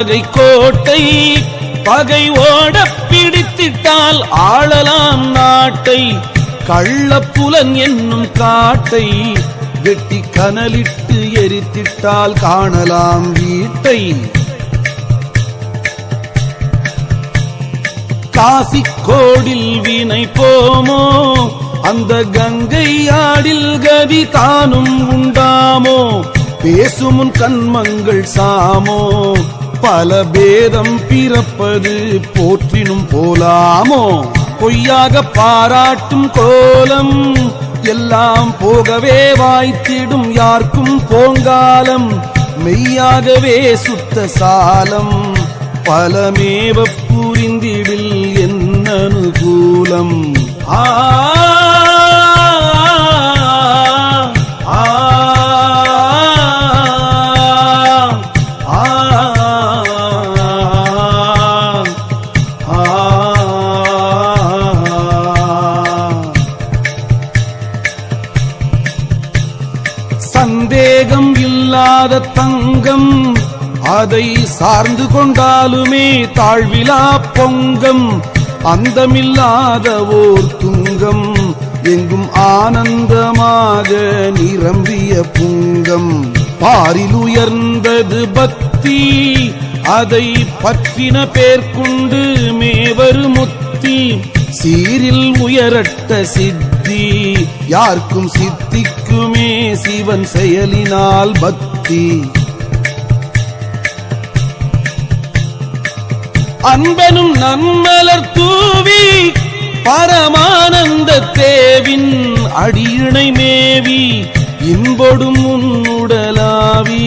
பகை கோட்டை பகை ஓட பிடித்திட்டால் ஆளலாம் நாட்டை. கள்ளப்புலன் என்னும் காட்டை வெட்டி கனலிட்டு எரித்திட்டால் காணலாம் வீட்டை. காசிக்கோடில் வினை போமோ? அந்த கங்கை ஆடில் கவி தானும் உண்டாமோ? பேசுமுன் கண்மங்கள் சாமோ? பல பேதம் பிறப்பது போற்றினும் போலாமோ? பொய்யாக பாராட்டும் கோலம் எல்லாம் போகவே வாய்த்திடும் யாருக்கும் போங்காலம். மெய்யாகவே சுத்த சாலம் பலமேவ புரிந்திடில் என்ன அனுகூலம் ஆ, இல்லாத தங்கம் அதை சார்ந்து கொண்டாலுமே தாழ்விலா பொங்கம். அந்தமில்லாத ஓர் துங்கம் எங்கும் ஆனந்தமாக நிரம்பிய புங்கம். பாரில் உயர்ந்தது பக்தி அதை பற்றின பேர்கொண்டு மேவரு முத்தி. சீரில் உயரட்ட சித்தி யாருக்கும் சித்திக்குமே சிவன் செயலினால் பக்தி. பக்தி அன்பனும் நன்மலர் தூவி பரமானந்த தேவின் அடியிணை மேவி இன்பொடும் உன்னுடலாவி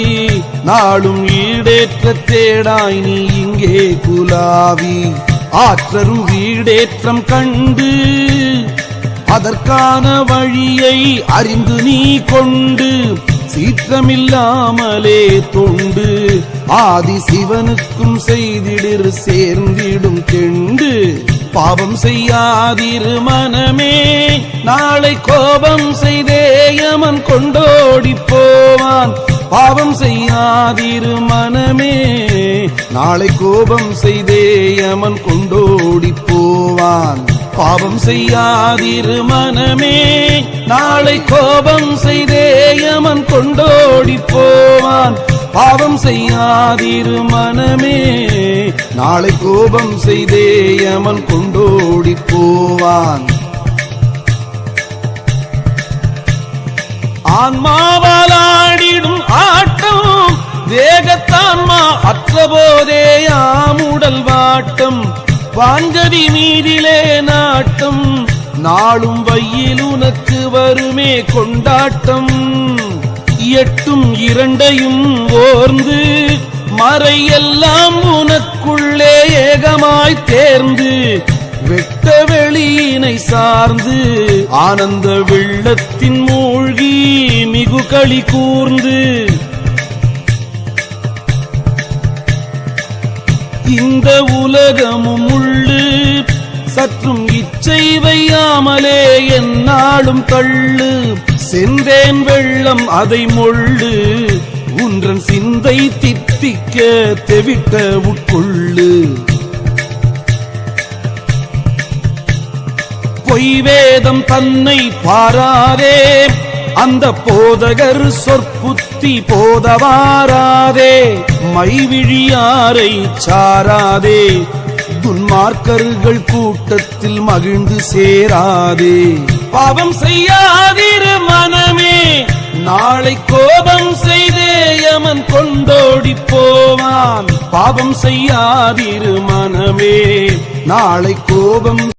நாளும் ஈடேற்ற தேடாய் நீ இங்கே குலாவி. ஆற்றரும் வீடேற்றம் கண்டு அதற்கான வழியை அறிந்து நீ கொண்டு சீற்றமில்லாமலே தொண்டு. ஆதி சிவனுக்கும் செய்திடிர் சேர்ந்திடும் தெண்டு பாவம் செய்யாதிரு மனமே நாளை கோபம் செய்தேயமன் கொண்டோடி போவான். பாவம் செய்யாதிரு மனமே நாளை கோபம் செய்தேயமன் கொண்டோடி போவான். பாவம் செய்யாதிரு மனமே நாளை கோபம் செய்தேயமன் கொண்டோடி போவான் பாவம் செய்யாதிரு மனமே நாளை கோபம் செய்தேயமன் கொண்டோடி போவான் ஆன்மாவாலாடிடும் ஆட்டம் வேகத்தான்மா அற்ற அற்றபோதே ஆமுடல் வாட்டம். வாஞ்சதி மீதிலே நாட்டம் நாளும் வையில் உனக்கு வருமே கொண்டாட்டம். எட்டும் இரண்டையும் ஓர்ந்து மறையெல்லாம் உனக்குள்ளே ஏகமாய் தேர்ந்து வெட்ட வெளியினை சார்ந்து ஆனந்த வெள்ளத்தின் மூழ்கி மிகு களி கூர்ந்து இந்த உலகமும் உள்ளு. சற்றும் இச்சை வையாமலே என் நாளும் தள்ளு. சென்றேன் வெள்ளம் அதை மொள்ளு. உன்றன் சிந்தை தித்திக்க தெவிட்ட உட்கொள்ளு. பொய்வேதம் தன்னை பாராதே. அந்த போதகர் சொற்புத்தி போதவாராதே மைவிழியாரை சாராதே துன்மார்க்கர்கள் கூட்டத்தில் மகிழ்ந்து சேராதே. பாவம் செய்யாதிரு மனமே நாளை கோபம் செய்தே யமன் கொண்டோடி போவான். பாவம் செய்யாதிரு மனமே நாளை கோபம்